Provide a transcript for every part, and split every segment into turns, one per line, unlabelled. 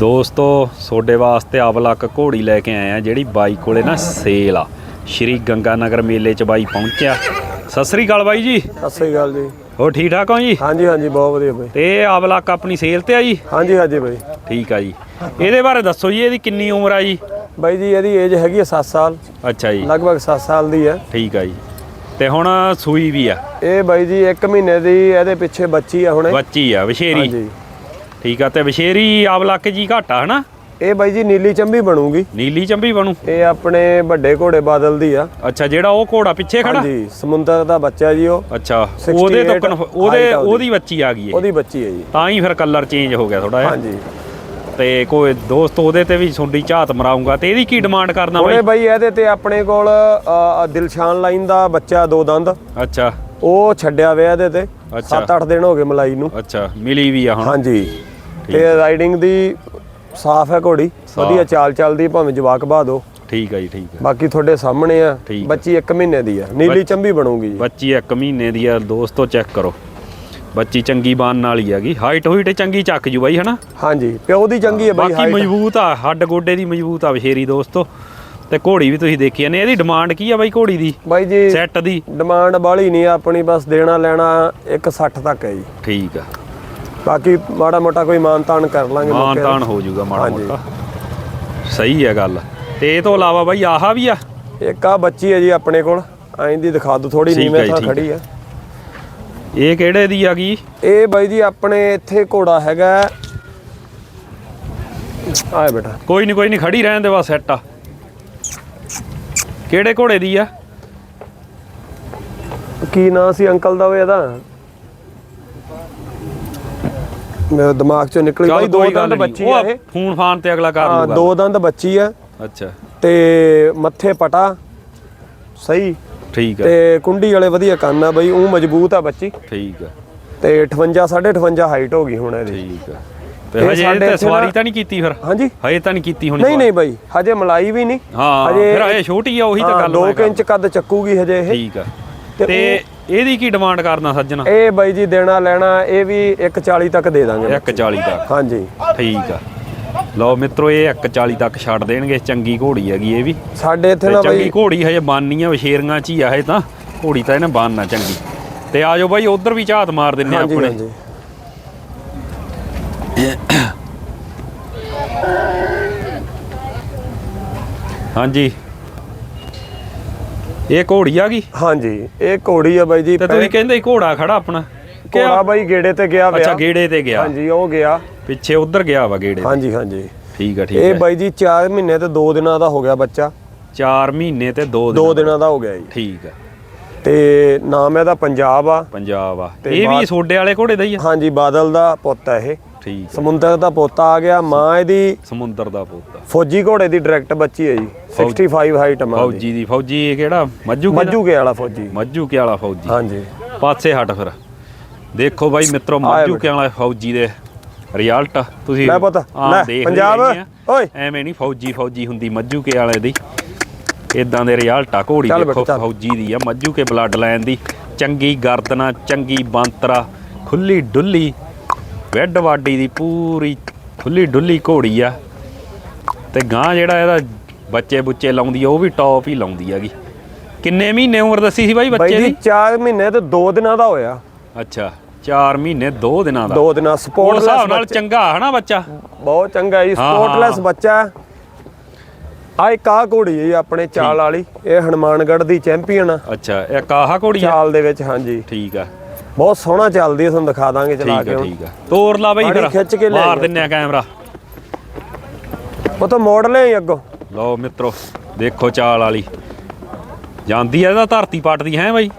ਦੋਸਤੋ ਤੁਹਾਡੇ ਵਾਸਤੇ ਅਵਲਕ ਘੋੜੀ ਲੈ ਕੇ ਆਏ ਆ ਜਿਹੜੀ ਬਾਈ ਕੋਲੇ ਨਾ ਸੇਲ ਆ। ਸ਼੍ਰੀ ਗੰਗਾ ਨਗਰ ਮੇਲੇ 'ਚ ਬਾਈ ਪਹੁੰਚਿਆ। ਸਤਿ ਸ੍ਰੀ ਅਕਾਲ ਬਾਈ ਜੀ।
ਸਤਿ ਸ੍ਰੀ ਅਕਾਲ ਜੀ।
ਹੋ ਠੀਕ ਠਾਕ ਹੋ ਜੀ?
ਹਾਂਜੀ ਹਾਂਜੀ ਬਹੁਤ ਵਧੀਆ ਬਾਈ।
ਤੇ ਅਵਲਕ ਆਪਣੀ ਸੇਲ ਤੇ ਆ ਜੀ?
ਹਾਂਜੀ ਹਾਂਜੀ ਬਾਈ।
ਠੀਕ ਆ ਜੀ। ਇਹਦੇ ਬਾਰੇ ਦੱਸੋ ਜੀ ਇਹਦੀ ਕਿੰਨੀ ਉਮਰ ਆ ਜੀ?
ਬਾਈ ਜੀ ਇਹਦੀ ਏਜ ਹੈਗੀ ਹੈ 7 ਸਾਲ।
ਅੱਛਾ ਜੀ।
ਲਗਭਗ 7 ਸਾਲ ਦੀ ਹੈ
ਠੀਕ ਆ ਜੀ। ਤੇ ਹੁਣ ਸੂਈ ਵੀ ਆ?
ਇਹ ਬਾਈ ਜੀ 1 ਮਹੀਨੇ ਦੀ ਇਹਦੇ ਪਿੱਛੇ ਬੱਚੀ ਆ ਹੁਣੇ।
ਬੱਚੀ ਆ ਵਿਸ਼ੇਰੀ।
ਹਾਂਜੀ।
ਠੀਕ ਆ ਤੇ ਵਿਸ਼ੇਰੀ ਅਵਲਕ ਜੀ ਘਾਟਾ ਹਨਾ?
ਇਹ ਬਾਈ ਜੀ ਨੀਲੀ ਚੰਬੀ ਬਣੂਗੀ।
ਨੀਲੀ ਚੰਬੀ ਬਣੂ?
ਇਹ ਆਪਣੇ ਵੱਡੇ ਘੋੜੇ ਬਾਦਲ ਦੀ ਆ।
ਅੱਛਾ ਜਿਹੜਾ ਉਹ ਘੋੜਾ ਪਿੱਛੇ ਖੜਾ?
ਹਾਂਜੀ ਸਮੁੰਦਰ ਦਾ ਬੱਚਾ ਜੀ ਉਹ।
ਅੱਛਾ
68
ਉਹਦੇ ਤੋਂ ਉਹਦੇ
ਉਹਦੀ।
ਬੱਚੀ ਆ ਗਈ ਹੈ
ਉਹਦੀ ਬੱਚੀ ਹੈ ਜੀ।
ਤਾਂ ਹੀ ਫਿਰ ਕਲਰ ਚੇਂਜ ਹੋ ਗਿਆ ਥੋੜਾ ਜਿਹਾ।
ਹਾਂਜੀ।
ਤੇ ਕੋਈ ਦੋਸਤ ਉਹਦੇ ਤੇ ਵੀ ਤੁਹਾਡੀ ਝਾਤ ਮਰਾਉਂਗਾ ਤੇ ਇਹਦੀ ਕੀ ਡਿਮਾਂਡ ਕਰਨਾ
ਉਹਨੇ
ਬਾਈ?
ਬਾਈ ਇਹਦੇ ਤੇ ਆਪਣੇ ਕੋਲ ਦਿਲਸ਼ਾਨ ਲਾਈਨ ਦਾ ਬੱਚਾ ਦੋ ਦੰਦ।
ਅੱਛਾ।
ਉਹ ਛੱਡਿਆ ਹੋਇਆ ਇਹਦੇ ਤੇ।
ਅੱਛਾ।
7-8 ਦਿਨ ਹੋ ਗਏ ਮਲਾਈ ਨੂੰ।
ਅੱਛਾ ਮਿਲੀ ਵੀ ਆ ਹੁਣ।
ਹਾਂਜੀ। ਤੇ ਰਾਈਡਿੰਗ ਦੀ ਸਾਫ਼ ਹੈ ਘੋੜੀ ਵਧੀਆ ਚਾਲ ਚੱਲਦੀ ਹੈ, ਭਾਵੇਂ ਜਵਾਕ ਬਹਾ ਦੋ।
ਠੀਕ ਆ ਜੀ ਠੀਕ ਆ
ਬਾਕੀ ਤੁਹਾਡੇ ਸਾਹਮਣੇ ਆ
ਆ।
ਬੱਚੀ 1 ਮਹੀਨੇ ਦੀ ਹੈ ਨੀਲੀ ਚੰਬੀ ਬਣੂਗੀ ਜੀ।
ਬੱਚੀ ਇੱਕ ਮਹੀਨੇ ਦੀ ਆ ਦੋਸਤੋ ਚੈੱਕ ਕਰੋ। ਬੱਚੀ ਚੰਗੀ ਬਾਨ ਨਾਲ ਹੀ ਹੈਗੀ ਹਾਈਟ ਹੋਈਟ ਚੰਗੀ ਚੱਕ ਜੂ ਬਾਈ ਹਨਾ?
ਹਾਂਜੀ ਪਿਓ ਦੀ ਚੰਗੀ ਹੈ ਬਾਈ
ਬਾਕੀ। ਮਜ਼ਬੂਤ ਆ ਹੱਡ ਗੋਡੇ ਦੀ ਮਜ਼ਬੂਤ ਆ ਵਿਸ਼ੇਰੀ ਦੋਸਤੋ। ਤੇ ਘੋੜੀ ਵੀ ਤੁਸੀਂ ਦੇਖੀ ਨੇ ਇਹਦੀ ਡਿਮਾਂਡ ਕੀ ਆ ਬਾਈ ਘੋੜੀ ਦੀ?
ਬਾਈ ਜੀ
ਸੈੱਟ ਦੀ।
ਡਿਮਾਂਡ ਬਾਲੀ ਨਹੀਂ ਆ, ਆਪਣੀ ਬਸ ਦੇਣਾ ਲੈਣਾ 160 ਤੱਕ ਹੈ ਜੀ।
ਠੀਕ ਆ।
ਬਾਕੀ ਮਾੜਾ ਮੋਟਾ ਕੋਈ ਮਾਨ ਤਾਨ ਕਰ ਲਾਂਗੇ
ਮਾਨ
ਮੌਕੇ
ਤਾਨ
ਤੇ।
ਹੋ ਜਾਊਗਾ ਮਾੜਾ
ਹਾਂਜੀ।
ਮੋਟਾ। ਸਹੀ ਹੈ ਗੱਲ। ਤੇ ਇਹ ਤੋਂ ਇਲਾਵਾ ਬਾਈ ਆਹਾ ਵੀ ਆ?
ਇੱਕ ਆ ਬੱਚੀ ਹੈ ਜੀ ਆਪਣੇ ਕੋਲ। ਐਂ ਦੀ ਦਿਖਾ ਦੋ ਥੋੜੀ
ਠੀਕ
ਨੀਵੇਂ
ਜੀ,
ਥਾਂ
ਠੀਕ
ਖੜੀ ਹੈ।
ਇਹ ਕਿਹੜੇ ਦੀ ਆ ਗਈ
ਇਹ ਬਾਈ ਜੀ ਆਪਣੇ ਇੱਥੇ ਘੋੜਾ ਹੈਗਾ। ਆਏ ਬੇਟਾ।
ਕੋਈ ਨਹੀਂ ਕੋਈ ਨਹੀਂ ਖੜੀ ਰਹਿਣ ਦੇ ਬਸ ਸੈੱਟ ਆ। ਕਿਹੜੇ ਘੋੜੇ ਦੀ ਆ?
ਕੀ ਨਾਂ ਸੀ ਅੰਕਲ ਦਾ ਉਹ ਇਹਦਾ? ਮੇਰੇ ਦਿਮਾਗ ਚੋਂ ਨਿਕਲ ਬਾਈ ਦੋ ਦੰਦ। ਬੱਚੀ ਆ ਇਹ।
ਫੋਨ ਫਾਨ ਤੇ ਅਗਲਾ ਕਰ
ਹਾਂ
ਲੂਗਾ
ਦੋ ਦੰਦ ਬੱਚੀ ਆ।
ਅੱਛਾ।
ਤੇ ਮੱਥੇ ਪਟਾ। ਸਹੀ।
ਠੀਕ ਆ।
ਤੇ ਕੁੰਡੀ ਵਾਲੇ ਵਧੀਆ ਕੰਨ ਆ ਬਈ ਉਹ ਮਜ਼ਬੂਤ ਆ ਬੱਚੀ।
ਠੀਕ ਆ।
ਤੇ 58 58 ਹਾਈਟ ਹੋ ਗਈ ਹੁਣ ਇਹਦੀ।
ਠੀਕ ਆ। ਤੇ ਹਜੇ ਤੇ ਸਵਾਰੀ ਤਾਂ ਨਹੀਂ ਕੀਤੀ ਫਿਰ?
ਹਾਂਜੀ।
ਹਜੇ ਤਾਂ ਨਹੀਂ ਕੀਤੀ ਹੋਣੀ
ਨਹੀਂ ਨਹੀਂ ਬਾਈ ਹਜੇ ਮਲਾਈ ਵੀ ਨਹੀਂ।
ਹਾਂ ਫਿਰ ਹਜੇ ਛੋਟੀ ਆ ਉਹੀ ਤਾਂ ਗੱਲ
2
ਮੈਂ
ਇੰਚ ਕੱਦ ਚੱਕੂਗੀ ਹਜੇ ਇਹ।
ਠੀਕ ਆ।
ਤੇ
ਇਹਦੀ ਕੀ ਡਿਮਾਂਡ ਕਰਨਾ ਸੱਜਣਾ?
ਇਹ ਬਾਈ ਜੀ ਦੇਣਾ ਲੈਣਾ ਇਹ ਵੀ 140 ਤੱਕ ਦੇ ਦਾਂਗੇ।
140 ਦਾ
ਹਾਂਜੀ।
ਠੀਕ ਆ। ਲਓ ਮਿੱਤਰੋ ਇਹ 140 ਤੱਕ ਛੱਡ ਦੇਣਗੇ ਚੰਗੀ ਘੋੜੀ ਹੈਗੀ ਇਹ ਵੀ।
ਸਾਡੇ ਇੱਥੇ ਨਾ
ਚੰਗੀ
ਬਾਈ
ਘੋੜੀ ਹਜੇ ਬਾਨੀ ਆ ਵਿਸ਼ੇਰੀਆਂ ਚ ਹੀ ਆ ਇਹ ਤਾਂ। ਘੋੜੀ ਤਾਂ ਇਹਨੇ ਬਾਨਣਾ ਚੰਗੀ। ਤੇ ਆਜੋ ਬਾਈ ਉਧਰ ਵੀ ਝਾਤ ਮਾਰ ਦਿੰਨੇ ਆ ਆਪਣੇ।
ਹਾਂਜੀ।
ਹਾਂਜੀ। ਇਹ ਘੋੜੀ ਆ ਗਈ?
ਹਾਂਜੀ ਇਹ ਘੋੜੀ ਆ ਬਾਈ ਜੀ
ਤੇ ਤੁਸੀਂ ਕਹਿੰਦੇ ਘੋੜਾ ਖੜਾ ਆਪਣਾ।
ਘੋੜਾ ਬਾਈ ਗੇੜੇ ਤੇ ਗਿਆ
ਅੱਛਾ
ਵਿਆ
ਗੇੜੇ ਤੇ ਗਿਆ।
ਹਾਂਜੀ ਉਹ ਗਿਆ।
ਪਿੱਛੇ ਉਧਰ ਗਿਆ ਵਾ ਗੇੜੇ।
ਹਾਂਜੀ ਹਾਂਜੀ।
ਠੀਕ ਆ ਠੀਕ
ਇਹ
ਆ।
ਬਾਈ ਜੀ 4 ਮਹੀਨੇ ਤੇ 2 ਦਿਨਾਂ ਦਾ ਹੋ ਗਿਆ ਬੱਚਾ।
4 ਮਹੀਨੇ ਤੇ 2
2
ਦਿਨ
ਦਿਨਾਂ ਦਾ ਹੋ ਗਿਆ ਜੀ।
ਠੀਕ ਆ।
ਤੇ ਨਾਮ ਇਹਦਾ ਪੰਜਾਬ ਆ।
ਪੰਜਾਬ ਆ। ਇਹ ਵੀ ਸੋਡੇ ਵਾਲੇ ਘੋੜੇ ਦਾ ਹੀ ਆ।
ਹਾਂਜੀ ਬਾਦਲ ਦਾ ਪੁੱਤ ਹੈ ਇਹ।
ਠੀਕ।
ਸਮੁੰਦਰ ਦਾ ਪੋਤਾ ਆ ਗਿਆ ਮਾਂ ਇਹਦੀ
ਸਮੁੰਦਰ ਦਾ ਪੁੱਤ।
ਫੌਜੀ ਘੋੜੇ ਦੀ ਡਾਇਰੈਕਟ ਬੱਚੀ ਹੈ ਜੀ 65 ਹਾਈਟ ਮਾਂ ਦੀ।
ਫੌਜੀ ਦੀ ਫੌਜੀ ਇਹ ਕਿਹੜਾ? ਮੱਜੂ
ਮੱਜੂ ਕੇ ਵਾਲਾ ਫੌਜੀ।
ਮੱਜੂ ਕੇ ਵਾਲਾ ਫੌਜੀ।
ਹਾਂਜੀ।
ਪਾਸੇ ਹਟ ਫਿਰ। ਦੇਖੋ ਬਾਈ ਮਿੱਤਰੋ ਮੱਜੂ ਕੇ ਵਾਲਾ ਫੌਜੀ ਦੇ ਰਿਜ਼ਲਟ ਤੁਸੀਂ
ਲੈ ਪੁੱਤ, ਲੈ, ਪੰਜਾਬ। ਓਏ।
ਐਵੇਂ ਨਹੀਂ ਫੌਜੀ ਫੌਜੀ ਹੁੰਦੀ ਮੱਜੂ ਕੇ ਵਾਲੇ ਦੀ। ਇਦਾਂ ਦੇ ਰਿਜ਼ਲਟ ਆ ਘੋੜੀ ਦੇਖੋ। ਫੌਜੀ ਦੀ ਆ। ਮੱਜੂ ਕੇ ਬਲੱਡ ਲਾਈਨ ਦੀ। ਚੰਗੀ ਗਰਦਨਾ ਚੰਗੀ ਬੰਤਰਾ ਖੁੱਲੀ ਡੁੱਲੀ। ਵੈਡ ਵਾਡੀ ਦੀ ਪੂਰੀ ਖੁੱਲੀ ਡੁੱਲੀ ਘੋੜੀ ਆ। ਤੇ ਗਾਂ ਜਿਹੜਾ ਇਹਦਾ ਬੱਚੇ ਬੁੱਚੇ ਲਾਉਂਦੀ ਆ ਉਹ ਵੀ ਟੌਪ ਹੀ ਲਾਉਂਦੀ ਹੈਗੀ। ਕਿੰਨੇ ਮਹੀਨੇ ਉਮਰ ਦੱਸੀ ਸੀ ਬਾਈ
ਬਾਈ
ਬੱਚੇ
ਜੀ
ਦੀ?
4 ਮਹੀਨੇ ਤੇ 2 ਦਿਨਾਂ ਦਾ ਹੋਇਆ।
ਅੱਛਾ 4 ਮਹੀਨੇ 2 ਦਿਨਾਂ ਦਾ।
2 ਦਿਨਾਂ
ਉਸ
ਸਪੋਰਟਲੈਸ
ਹਿਸਾਬ ਨਾਲ ਚੰਗਾ ਹਨਾ ਬੱਚਾ?
ਬਹੁਤ ਚੰਗਾ ਜੀ
ਹਾਂ,
ਸਪੋਰਟਲੈਸ
ਹਾਂ।
ਬੱਚਾ। ਆ ਇੱਕ ਆਹ ਘੋੜੀ ਹੈ ਜੀ ਆਪਣੇ ਚਾਲ ਵਾਲੀ। ਇਹ ਹਨੂਮਾਨਗੜ੍ਹ ਦੀ ਚੈਂਪੀਅਨ ਆ।
ਅੱਛਾ ਇੱਕ ਆਹ ਘੋੜੀ ਆ?
ਚਾਲ ਦੇ ਵਿੱਚ ਹਾਂਜੀ।
ਠੀਕ ਆ।
ਬਹੁਤ ਸੋਹਣਾ ਚੱਲਦੀ ਹੈ ਤੁਹਾਨੂੰ ਦਿਖਾ ਦਾਂਗੇ ਚਲਾ
ਠੀਕ
ਕੇ ਹੁਣ।
ਠੀਕ ਤੋਰ ਲਾ ਬਈ
ਪਾਣੀ
ਫਿਰ।
ਖਿੱਚ ਕੇ ਲੈ
ਮਾਰ। ਦਿੰਨੇ ਆ ਕੈਮਰਾ।
ਉਹ ਤਾਂ ਮੋੜ ਲਿਆ ਅੱਗੋਂ।
ਲਓ ਮਿੱਤਰੋ ਦੇਖੋ ਚਾਲ ਵਾਲੀ। ਜਾਂਦੀ ਆ ਇਹਦਾ ਧਰਤੀ ਪੱਟਦੀ ਹੈ ਬਾਈ?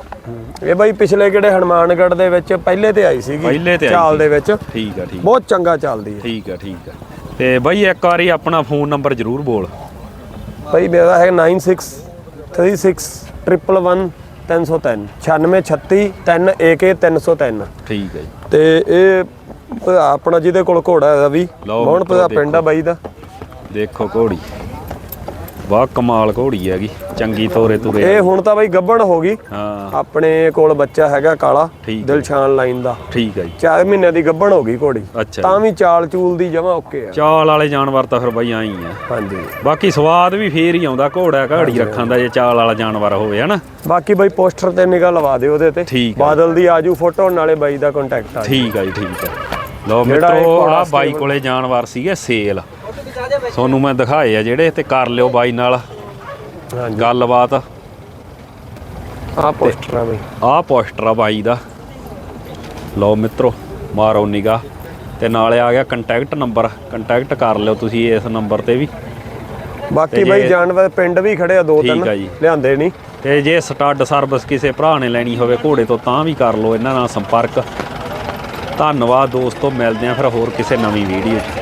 ਇਹ ਬਾਈ ਪਿਛਲੇ ਕਿਹੜੇ ਹਨੂਮਾਨਗੜ੍ਹ ਦੇ ਵਿੱਚ ਪਹਿਲੇ ਤੇ ਆਈ ਸੀਗੀ
ਪਹਿਲੇ ਤੇ ਆਈ
ਚਾਲ
ਸੀ।
ਦੇ ਵਿੱਚ।
ਠੀਕ ਆ ਠੀਕ
ਬਹੁਤ ਚੰਗਾ ਚੱਲਦੀ ਹੈ
ਠੀਕ ਆ ਠੀਕ ਆ। ਤੇ ਬਾਈ ਇੱਕ ਵਾਰੀ ਆਪਣਾ ਫੋਨ ਨੰਬਰ ਜ਼ਰੂਰ ਬੋਲ।
ਭਾਈ ਮੇਰਾ ਹੈ 9636111303 9636 3AK303
ਠੀਕ ਹੈ ਜੀ।
ਤੇ ਇਹ ਭਰਾ ਆਪਣਾ ਜਿਹਦੇ ਕੋਲ ਘੋੜਾ ਹੈ ਵੀ
ਲਓ
ਪਤਾ ਪਿੰਡ ਆ ਬਾਈ ਦਾ?
ਦੇਖੋ ਘੋੜੀ। ਵਾਹ ਕਮਾਲ ਘੋੜੀ ਹੈਗੀ। ਚੰਗੀ ਤੋਰੇ ਤੁਰੇ
ਇਹ ਹੁਣ ਤਾਂ ਬਾਈ ਗੱਬਣ ਹੋ ਗਈ।
ਹਾਂ।
ਆਪਣੇ ਕੋਲ ਬੱਚਾ ਹੈਗਾ ਕਾਲਾ
ਹੈ।
ਦਿਲਸ਼ਾਨ ਲਾਈਨ ਦਾ।
ਠੀਕ ਹੈ ਜੀ।
4 ਮਹੀਨਿਆਂ ਦੀ ਗੱਬਣ ਹੋ ਗਈ ਘੋੜੀ। ਤਾਂ ਵੀ ਚਾਲ ਚੂਲ ਦੀ ਜਮਾ ਓਕੇ ਆ।
ਚਾਲ ਵਾਲੇ ਜਾਨਵਰ ਤਾਂ ਫਿਰ ਬਈ ਆਈ ਆ।
ਹਾਂਜੀ।
ਬਾਕੀ ਸਵਾਦ ਵੀ ਫੇਰ ਹੀ ਆਉਂਦਾ ਘੋੜਾ ਘਾੜੀ ਰੱਖਣ ਦਾ ਜੇ ਚਾਲ ਵਾਲਾ ਜਾਨਵਰ ਹੋਵੇ ਹਨਾ?
ਬਾਕੀ ਬਾਈ ਪੋਸਟਰ ਤੇ ਨਿਗਾਹ ਲਵਾ ਦਿਓ ਉਹਦੇ ਤੇ। ਬਾਦਲ ਦੀ ਆਜੂ ਫੋਟੋ ਨਾਲੇ ਬਾਈ ਦਾ ਕੰਟੈਕਟ ਆ।
ਠੀਕ ਆ ਜੀ ਠੀਕ
ਜਿਹੜਾ ਇਹ
ਮਿੱਤਰੋ ਆ ਬਾਈ ਕੋਲੇ ਜਾਨਵਰ ਸੀਗੇ ਸੇਲ। ਤੁਹਾਨੂੰ ਮੈਂ ਦਿਖਾਏ ਆ ਜਿਹੜੇ ਤੇ ਕਰ ਲਿਓ ਬਾਈ ਨਾਲ।
ਹਾਂਜੀ।
ਗੱਲਬਾਤ।
ਆ ਪੋਸਟਰ ਆ ਬਾਈ।
ਆਹ ਪੋਸਟਰ ਆ ਬਾਈ ਦਾ। ਲਓ ਮਿੱਤਰੋ ਮਾਰੋ ਨਿਗਾ ਤੇ ਨਾਲੇ ਆ ਗਿਆ ਕੰਟੈਕਟ ਨੰਬਰ ਕੰਟੈਕਟ ਕਰ ਲਿਓ ਤੁਸੀਂ ਇਸ ਨੰਬਰ ਤੇ ਵੀ।
ਬਾਕੀ ਬਾਈ ਜਾਨਵਰ ਪਿੰਡ ਵੀ ਖੜੇ ਆ ਦੋ ਤਿੰਨ
ਆ।
ਲਿਆਂਦੇ ਨਹੀਂ
ਤੇ ਜੇ ਸਟੱਡ ਸਰਵਿਸ ਕਿਸੇ ਭਰਾ ਨੇ ਲੈਣੀ ਹੋਵੇ ਘੋੜੇ ਤੋਂ ਤਾਂ ਵੀ ਕਰ ਲਓ ਇਹਨਾਂ ਨਾਲ ਸੰਪਰਕ। ਧੰਨਵਾਦ ਦੋਸਤੋ ਮਿਲਦੇ ਆਂ ਫਿਰ ਹੋਰ ਕਿਸੇ ਨਵੀਂ ਵੀਡੀਓ 'ਚ।